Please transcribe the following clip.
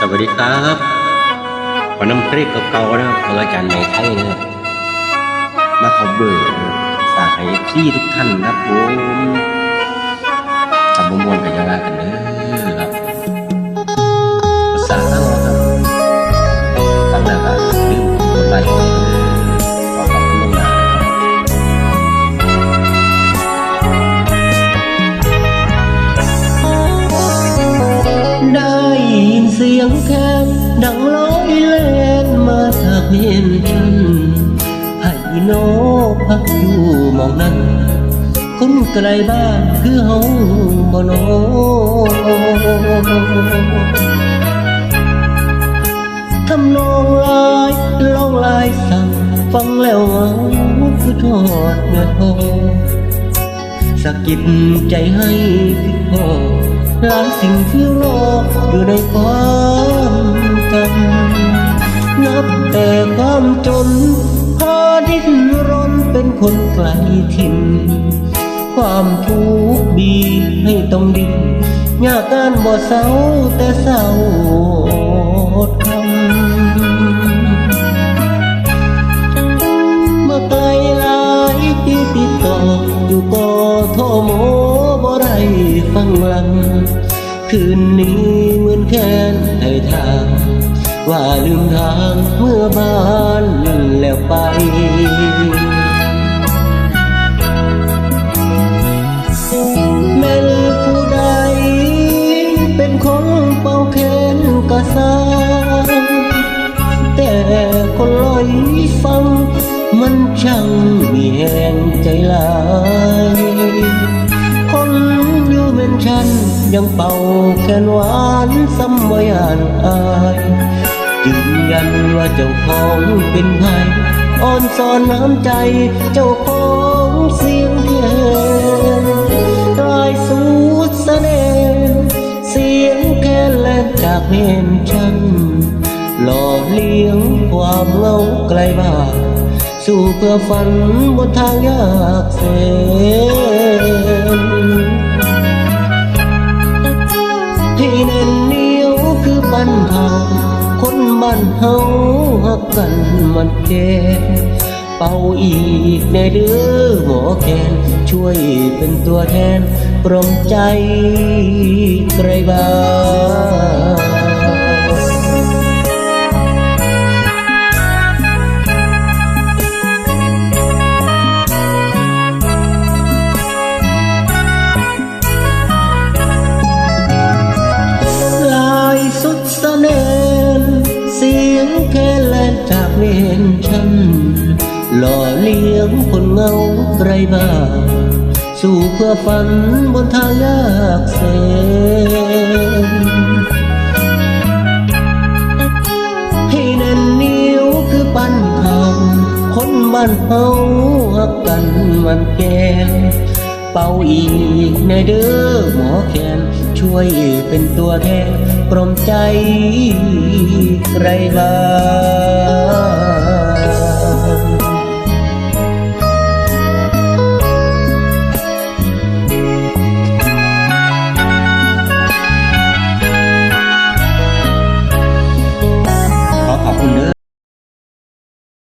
สวัสดีครับขอนำเพลงเกาเนะครับของอาจารย์ไหนไทยนะครับมาขอเบอร์ฝากให้พี่ทุกท่านนะครับผมทำมวนกันยาว่ากันเด้อ สียงแคนดังร้อยเล่นมาจากเห็นฉันให้โนพักอยู่มองนั้น คนไกลบ้านคือเฮาบ่นทำนองลายลองลายสั่งฟังแล้วเหงาคือทอดเงินทองสะกิดใจให้คิดพอ ลายสิ่งที่รออยู่ในความจำนับแต่ความจนพาดิ้นรนเป็นคนไกลถิ่น ความทุกข์บีให้ต้องดิ้นยากการบ่เศร้าแต่เศร้าอดค ฟังลำคืนนี้เหมือนแค้นให้ทาง ว่าลืมทางเมื่อบ้านแล้วไปแม่นผู้ใด เป็นคนเป่าแขนกระซาแต่คนลอยฟัง มันช่างมีแห่งใจหลายคน เป็นฉันยังเป่าแค่นหวานซ้ำว่ายานอายยืนยันว่าเจ้าของเป็นไผอ่อนสอนน้ำใจเจ้าของเสียงแคนกลายสู่เสน่ห์เสียงแคนแลจากเห็นฉันหล่อเลี้ยงความเงาไกลบ้านสู่เพื่อฝันบนทางยากเส บ้านเฮาหักกันมันแก่เป่าอีกในเดือหมอแกนช่วยเป็นตัวแทนปรมใจไกลบ้าน ยงคนเงาไรบ้าสู่เพื่อฝันบนทางยากเสนให้แน่นนียวคือปั้นทองคนบ้านเฮาหักกันมันแกงเป่าอีกในเด้อหมอแคนช่วยเป็นตัวแทนปรมใจไกรบ้าน